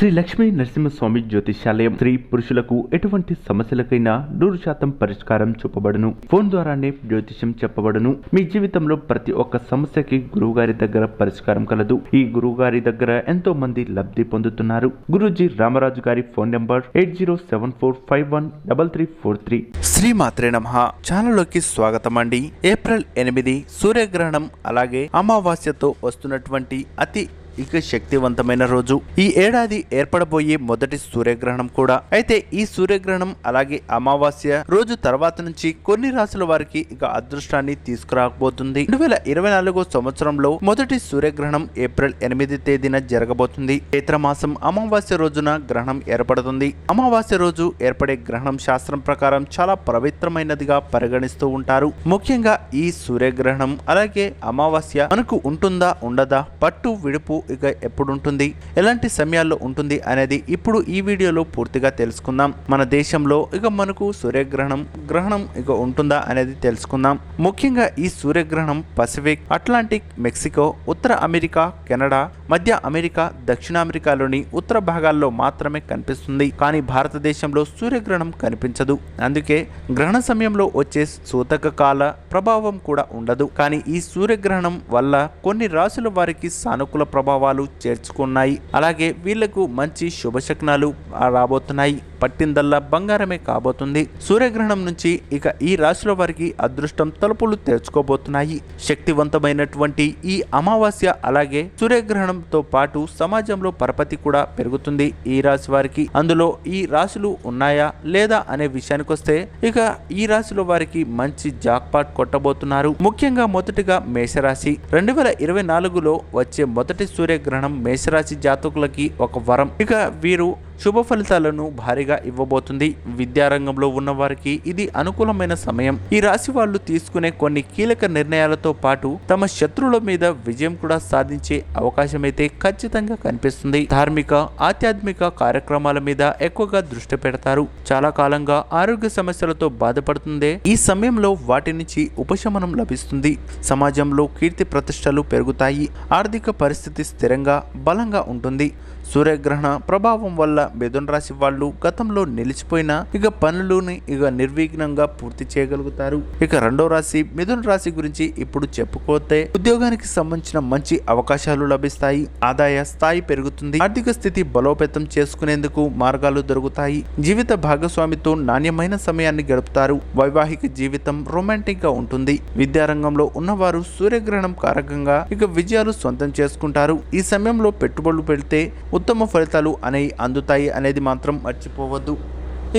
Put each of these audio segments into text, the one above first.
శ్రీ లక్ష్మీ నరసింహస్వామి జ్యోతిషాలయం స్త్రీ పురుషులకు ఎటువంటి సమస్యలకైనా నూరు శాతం పరిష్కారం చూపబడును. ఫోన్ ద్వారానే జ్యోతిష్యం చెప్పబడును. మీ జీవితంలో ప్రతి ఒక్క సమస్యకి గురువుగారి దగ్గర పరిష్కారం కలదు. ఈ గురువుగారి దగ్గర ఎంతో మంది లబ్ధి పొందుతున్నారు. గురుజీ రామరాజు గారి phone number eight zero seven four five one double three four three. Shri మాత్రే నమ. ఛానల్లోకి స్వాగతం అండి ఏప్రిల్ ఎనిమిది సూర్యగ్రహణం అలాగే అమావాస్యతో వస్తున్నటువంటి అతి ఇక శక్తివంతమైన రోజు. ఈ ఏడాది ఏర్పడబోయే మొదటి సూర్యగ్రహణం కూడా. అయితే ఈ సూర్యగ్రహణం అలాగే అమావాస్య రోజు తర్వాత నుంచి కొన్ని రాసుల వారికి ఇక అదృష్టాన్ని తీసుకురాకపోతుంది రెండు వేల ఇరవై నాలుగో సంవత్సరంలో మొదటి సూర్యగ్రహణం ఏప్రిల్ ఎనిమిది తేదీన జరగబోతుంది. చైత్రమాసం అమావాస్య రోజున గ్రహణం ఏర్పడుతుంది. అమావాస్య రోజు ఏర్పడే గ్రహణం శాస్త్రం ప్రకారం చాలా పవిత్రమైనదిగా పరిగణిస్తూ ఉంటారు. ముఖ్యంగా ఈ సూర్యగ్రహణం అలాగే అమావాస్య మనకు ఉంటుందా ఉండదా పట్టు విడుపు ఇక ఎప్పుడు ఉంటుంది ఎలాంటి సమయాల్లో ఉంటుంది అనేది ఇప్పుడు ఈ వీడియోలో పూర్తిగా తెలుసుకుందాం. మన దేశంలో ఇక మనకు సూర్యగ్రహణం గ్రహణం ఇక ఉంటుందా అనేది తెలుసుకుందాం. ముఖ్యంగా ఈ సూర్యగ్రహణం పసిఫిక్ అట్లాంటిక్ మెక్సికో ఉత్తర అమెరికా కెనడా మధ్య అమెరికా దక్షిణ అమెరికాలోని ఉత్తర భాగాల్లో మాత్రమే కనిపిస్తుంది. కానీ భారతదేశంలో సూర్యగ్రహణం కనిపించదు. అందుకే గ్రహణ సమయంలో వచ్చే సూతక కాల ప్రభావం కూడా ఉండదు. కానీ ఈ సూర్యగ్రహణం వల్ల కొన్ని రాశుల వారికి సానుకూల ప్రభావం ప్రభావాలు చేర్చుకున్నాయి. అలాగే వీళ్ళకు మంచి శుభశక్నాలు రాబోతున్నాయి. పట్టిందల్లా బంగారమే కాబోతుంది. సూర్యగ్రహణం నుంచి ఇక ఈ రాశుల వారికి అదృష్టం తలుపులు తెరుచుకోబోతున్నాయి. శక్తివంతమైనటువంటి ఈ అమావాస్య అలాగే సూర్యగ్రహణంతో పాటు సమాజంలో పరపతి కూడా పెరుగుతుంది ఈ రాశి వారికి. అందులో ఈ రాశులు ఉన్నాయా లేదా అనే విషయానికి వస్తే ఇక ఈ రాశిలో వారికి మంచి జాక్పాట్ కొట్టబోతున్నారు. ముఖ్యంగా మొదటిగా మేషరాశి. రెండు వేల ఇరవై నాలుగులో వచ్చే మొదటి సూర్యగ్రహణం మేషరాశి జాతకులకి ఒక వరం. ఇక వీరు శుభ ఫలితాలను భారీగా ఇవ్వబోతుంది. విద్యారంగంలో ఉన్న వారికి ఇది అనుకూలమైన సమయం. ఈ రాశి వాళ్ళు తీసుకునే కొన్ని కీలక నిర్ణయాలతో పాటు తమ శత్రువుల మీద విజయం కూడా సాధించే అవకాశం అయితే ఖచ్చితంగా కనిపిస్తుంది. ధార్మిక ఆధ్యాత్మిక కార్యక్రమాల మీద ఎక్కువగా దృష్టి పెడతారు. చాలా కాలంగా ఆరోగ్య సమస్యలతో బాధపడుతుందే. ఈ సమయంలో వాటి నుంచి ఉపశమనం లభిస్తుంది. సమాజంలో కీర్తి ప్రతిష్టలు పెరుగుతాయి. ఆర్థిక పరిస్థితి స్థిరంగా బలంగా ఉంటుంది. సూర్యగ్రహణ ప్రభావం వల్ల మిథున రాశి వాళ్ళు గతంలో నిలిచిపోయిన ఇక పనులను ఇక నిర్విఘ్నంగా పూర్తి చేయగలుగుతారు. ఇక రెండో రాశి మిథున రాశి గురించి ఇప్పుడు చెప్పుకోతే ఉద్యోగానికి సంబంధించిన మంచి అవకాశాలు లభిస్తాయి. ఆదాయ స్థాయి పెరుగుతుంది. ఆర్థిక స్థితి బలోపేతం చేసుకునేందుకు మార్గాలు దొరుకుతాయి. జీవిత భాగస్వామితో నాణ్యమైన సమయాన్ని గడుపుతారు. వైవాహిక జీవితం రొమాంటిక్గా ఉంటుంది. విద్యారంగంలో ఉన్నవారు సూర్యగ్రహణం కారకంగా ఇక విజయాలు సొంతం చేసుకుంటారు. ఈ సమయంలో పెట్టుబడులు పెడితే ఉత్తమ ఫలితాలు అనేవి అందుతాయి అనేది మాత్రం మర్చిపోవద్దు.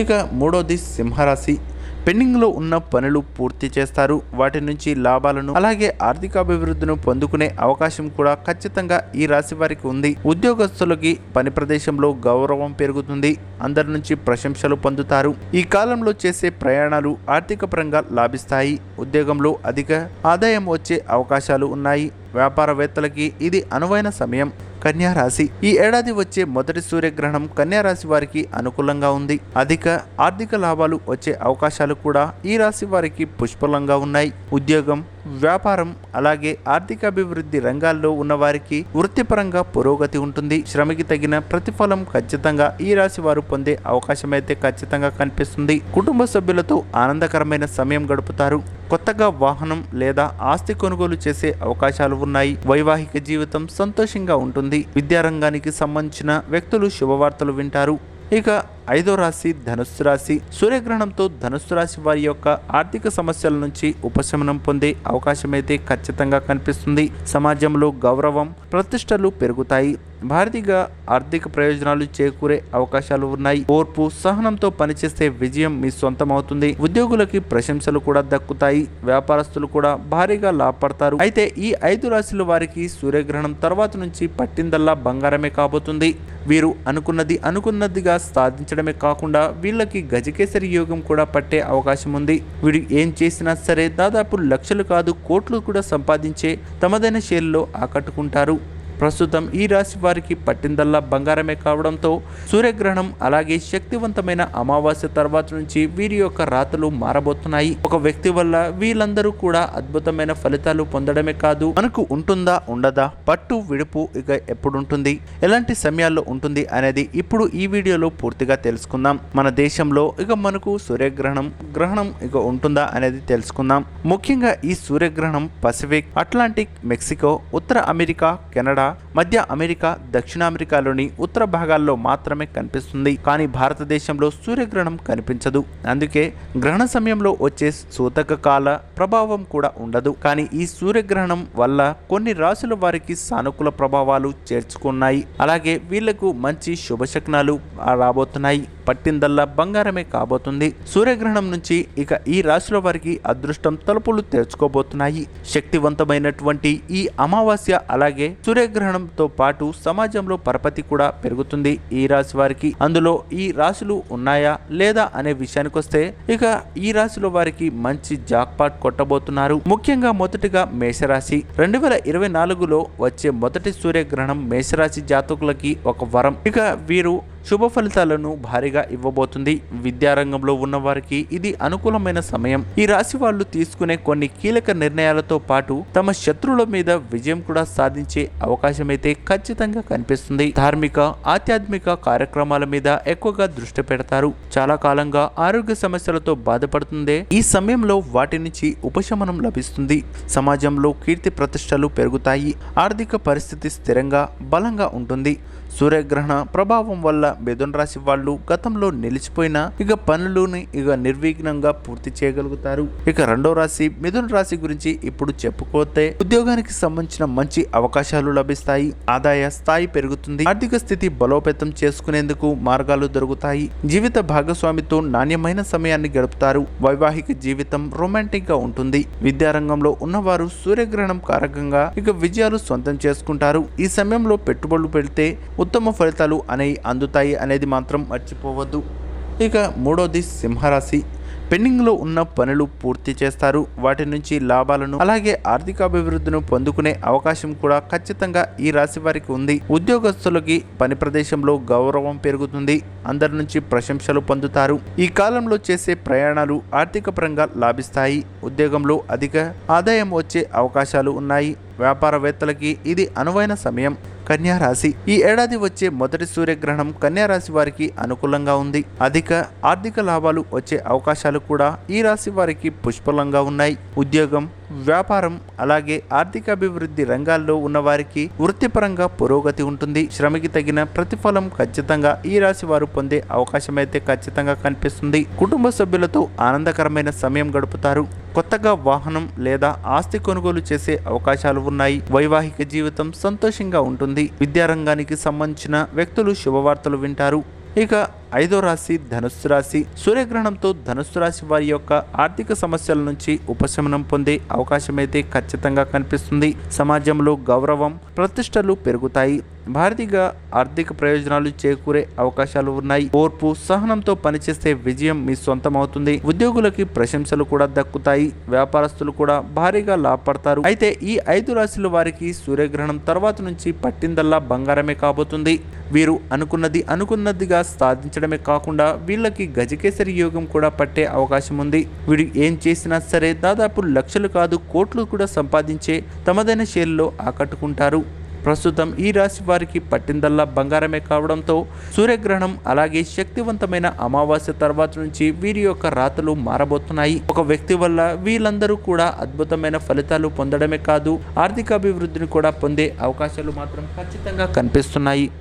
ఇక మూడోది సింహరాశి. పెండింగ్లో ఉన్న పనులు పూర్తి చేస్తారు. వాటి నుంచి లాభాలను అలాగే ఆర్థికాభివృద్ధిని పొందుకునే అవకాశం కూడా ఖచ్చితంగా ఈ రాశి వారికి ఉంది. ఉద్యోగస్తులకి పని ప్రదేశంలో గౌరవం పెరుగుతుంది. అందరి నుంచి ప్రశంసలు పొందుతారు. ఈ కాలంలో చేసే ప్రయాణాలు ఆర్థిక పరంగా లాభిస్తాయి. ఉద్యోగంలో అధిక ఆదాయం వచ్చే అవకాశాలు ఉన్నాయి. వ్యాపారవేత్తలకి ఇది అనువైన సమయం. కన్యా రాశి ఈ ఏడాది వచ్చే మొదటి సూర్యగ్రహణం కన్యా రాశి వారికి అనుకూలంగా ఉంది. అధిక ఆర్థిక లాభాలు వచ్చే అవకాశాలు కూడా ఈ రాశి వారికి పుష్పలంగా ఉన్నాయి. ఉద్యోగం వ్యాపారం అలాగే ఆర్థిక అభివృద్ధి రంగాల్లో ఉన్నవారికి వృత్తిపరంగా పురోగతి ఉంటుంది. శ్రమకి తగిన ప్రతిఫలం ఖచ్చితంగా ఈ రాశి వారు పొందే అవకాశం అయితే ఖచ్చితంగా కనిపిస్తుంది. కుటుంబ సభ్యులతో ఆనందకరమైన సమయం గడుపుతారు. కొత్తగా వాహనం లేదా ఆస్తి కొనుగోలు చేసే అవకాశాలు ఉన్నాయి. వైవాహిక జీవితం సంతోషంగా ఉంటుంది. విద్యారంగానికి సంబంధించిన వ్యక్తులు శుభవార్తలు వింటారు. ఇక ఐదో రాశి ధనుస్సు రాశి. సూర్యగ్రహణంతో ధనుస్సు రాశి వారి యొక్క ఆర్థిక సమస్యల నుంచి ఉపశమనం పొందే అవకాశం అయితే ఖచ్చితంగా కనిపిస్తుంది. సమాజంలో గౌరవం ప్రతిష్టలు పెరుగుతాయి. భారీగా ఆర్థిక ప్రయోజనాలు చేకూరే అవకాశాలు ఉన్నాయి. ఓర్పు సహనంతో పనిచేస్తే విజయం మీ సొంతం అవుతుంది ఉద్యోగులకి ప్రశంసలు కూడా దక్కుతాయి. వ్యాపారస్తులు కూడా భారీగా లాభపడతారు. అయితే ఈ ఐదు రాశుల వారికి సూర్యగ్రహణం తర్వాత నుంచి పట్టిందల్లా బంగారమే కాబోతుంది. వీరు అనుకున్నది అనుకున్నదిగా సాధించడమే కాకుండా వీళ్ళకి గజకేసరి యోగం కూడా పట్టే అవకాశం ఉంది. వీడు ఏం చేసినా సరే దాదాపు లక్షలు కాదు కోట్లు కూడా సంపాదించే తమదైన షేర్లో ఆకట్టుకుంటారు. ప్రస్తుతం ఈ రాశి వారికి పట్టిందల్లా బంగారమే కావడంతో సూర్యగ్రహణం అలాగే శక్తివంతమైన అమావాస్య తర్వాత నుంచి వీరి యొక్క రాతలు మారబోతున్నాయి. ఒక వ్యక్తి వల్ల వీళ్ళందరూ కూడా అద్భుతమైన ఫలితాలు పొందడమే కాదు. మనకు ఉంటుందా ఉండదా? పట్టు విడుపు ఇక ఎప్పుడుంటుంది? ఎలాంటి సమయాల్లో ఉంటుంది అనేది ఇప్పుడు ఈ వీడియోలో పూర్తిగా తెలుసుకుందాం. మన దేశంలో ఇక మనకు సూర్యగ్రహణం గ్రహణం ఇక ఉంటుందా అనేది తెలుసుకుందాం. ముఖ్యంగా ఈ సూర్యగ్రహణం పసిఫిక్ అట్లాంటిక్ మెక్సికో ఉత్తర అమెరికా కెనడా tá? మధ్య అమెరికా దక్షిణ అమెరికాలోని ఉత్తర భాగాల్లో మాత్రమే కనిపిస్తుంది. కానీ భారతదేశంలో సూర్యగ్రహణం కనిపించదు. అందుకే గ్రహణ సమయంలో వచ్చే సూతక కాల ప్రభావం కూడా ఉండదు. కానీ ఈ సూర్యగ్రహణం వల్ల కొన్ని రాశుల వారికి సానుకూల ప్రభావాలు చేర్చుకున్నాయి. అలాగే వీళ్ళకు మంచి శుభశకునాలు రాబోతున్నాయి. పట్టిందల్లా బంగారమే కాబోతుంది. సూర్యగ్రహణం నుంచి ఇక ఈ రాశుల వారికి అదృష్టం తలుపులు తెరుచుకోబోతున్నాయి. శక్తివంతమైనటువంటి ఈ అమావాస్య అలాగే సూర్యగ్రహణం సూర్యగ్రహణంతో పాటు సమాజంలో పరపతి కూడా పెరుగుతుంది ఈ రాశి వారికి. అందులో ఈ రాశులు ఉన్నాయా లేదా అనే విషయానికి వస్తే ఇక ఈ రాశిలో వారికి మంచి జాక్పాట్ కొట్టబోతున్నారు. ముఖ్యంగా మొదటిగా మేషరాశి. రెండు వేల ఇరవై నాలుగులో వచ్చే మొదటి సూర్యగ్రహణం మేషరాశి జాతకులకి ఒక వరం. ఇక వీరు శుభ ఫలితాలను భారీగా ఇవ్వబోతుంది. విద్యారంగంలో ఉన్న వారికి ఇది అనుకూలమైన సమయం. ఈ రాశి వాళ్ళు తీసుకునే కొన్ని కీలక నిర్ణయాలతో పాటు తమ శత్రువుల మీద విజయం కూడా సాధించే అవకాశం అయితే ఖచ్చితంగా కనిపిస్తుంది. ధార్మిక ఆధ్యాత్మిక కార్యక్రమాల మీద ఎక్కువగా దృష్టి పెడతారు. చాలా కాలంగా ఆరోగ్య సమస్యలతో బాధపడుతుందే. ఈ సమయంలో వాటి నుంచి ఉపశమనం లభిస్తుంది. సమాజంలో కీర్తి ప్రతిష్టలు పెరుగుతాయి. ఆర్థిక పరిస్థితి స్థిరంగా బలంగా ఉంటుంది. సూర్యగ్రహణ ప్రభావం వల్ల మిథున రాశి వాళ్ళు గతంలో నిలిచిపోయిన ఇక పనులను ఇక నిర్విఘ్నంగా పూర్తి చేయగలుగుతారు. ఇక రెండో రాశి మిథున రాశి గురించి ఇప్పుడు చెప్పుకోతే ఉద్యోగానికి సంబంధించిన మంచి అవకాశాలు లభిస్తాయి. ఆదాయ స్థాయి పెరుగుతుంది. ఆర్థిక స్థితి బలోపేతం చేసుకునేందుకు మార్గాలు దొరుకుతాయి. జీవిత భాగస్వామితో నాణ్యమైన సమయాన్ని గడుపుతారు. వైవాహిక జీవితం రొమాంటిక్గా ఉంటుంది. విద్యారంగంలో ఉన్నవారు సూర్యగ్రహణం కారకంగా ఇక విజయాలు సొంతం చేసుకుంటారు. ఈ సమయంలో పెట్టుబడులు పెడితే ఉత్తమ ఫలితాలు అనేవి అందుతాయి. అనేది మాత్రం మర్చిపోవద్దు. ఇక మూడోది సింహరాశి. పెండింగ్లో ఉన్న పనులు పూర్తి చేస్తారు. వాటి నుంచి లాభాలను అలాగే ఆర్థిక అభివృద్ధిని పొందుకునే అవకాశం కూడా ఖచ్చితంగా ఈ రాశి వారికి ఉంది. ఉద్యోగస్తులకి పని ప్రదేశంలో గౌరవం పెరుగుతుంది. అందరి నుంచి ప్రశంసలు పొందుతారు. ఈ కాలంలో చేసే ప్రయాణాలు ఆర్థిక పరంగా లాభిస్తాయి. ఉద్యోగంలో అధిక ఆదాయం వచ్చే అవకాశాలు ఉన్నాయి. వ్యాపారవేత్తలకి ఇది అనువైన సమయం. కన్యా రాశి ఈ ఏడాది వచ్చే మొదటి సూర్యగ్రహణం కన్యా రాశి వారికి అనుకూలంగా ఉంది. అధిక ఆర్థిక లాభాలు వచ్చే అవకాశాలు కూడా ఈ రాశి వారికి పుష్పలంగా ఉన్నాయి. ఉద్యోగం వ్యాపారం అలాగే ఆర్థిక అభివృద్ధి రంగాల్లో ఉన్నవారికి వృత్తిపరంగా పురోగతి ఉంటుంది. శ్రమకి తగిన ప్రతిఫలం ఖచ్చితంగా ఈ రాశి వారు పొందే అవకాశం అయితే ఖచ్చితంగా కనిపిస్తుంది. కుటుంబ సభ్యులతో ఆనందకరమైన సమయం గడుపుతారు. కొత్తగా వాహనం లేదా ఆస్తి కొనుగోలు చేసే అవకాశాలు ఉన్నాయి. వైవాహిక జీవితం సంతోషంగా ఉంటుంది. విద్యారంగానికి సంబంధించిన వ్యక్తులు శుభవార్తలు వింటారు. ఇక ఐదో రాశి ధనుస్సు రాశి. సూర్యగ్రహణంతో ధనుస్సు రాశి వారి యొక్క ఆర్థిక సమస్యల నుంచి ఉపశమనం పొందే అవకాశం అయితే ఖచ్చితంగా కనిపిస్తుంది. సమాజంలో గౌరవం ప్రతిష్టలు పెరుగుతాయి. భారతీయ ఆర్థిక ప్రయోజనాలు చేకూరే అవకాశాలు ఉన్నాయి. ఓర్పు సహనంతో పనిచేస్తే విజయం మీ సొంతం అవుతుంది ఉద్యోగులకి ప్రశంసలు కూడా దక్కుతాయి. వ్యాపారస్తులు కూడా భారీగా లాభపడతారు. అయితే ఈ ఐదు రాశుల వారికి సూర్యగ్రహణం తర్వాత నుంచి పట్టిందల్లా బంగారమే కాబోతుంది. వీరు అనుకున్నది అనుకున్నదిగా సాధించడమే కాకుండా వీళ్ళకి గజకేసరి యోగం కూడా పట్టే అవకాశం ఉంది. వీడు ఏం చేసినా సరే దాదాపు లక్షలు కాదు కోట్లు కూడా సంపాదించే తమదైన శైలిలో ఆకట్టుకుంటారు. ప్రస్తుతం ఈ రాశి వారికి పట్టిందల్లా బంగారమే కావడంతో సూర్యగ్రహణం అలాగే శక్తివంతమైన అమావాస్య తర్వాత నుంచి వీరి యొక్క రాతలు మారబోతున్నాయి. ఒక వ్యక్తి వల్ల వీళ్ళందరూ కూడా అద్భుతమైన ఫలితాలు పొందడమే కాదు ఆర్థిక అభివృద్ధిని కూడా పొందే అవకాశాలు మాత్రం ఖచ్చితంగా కనిపిస్తున్నాయి.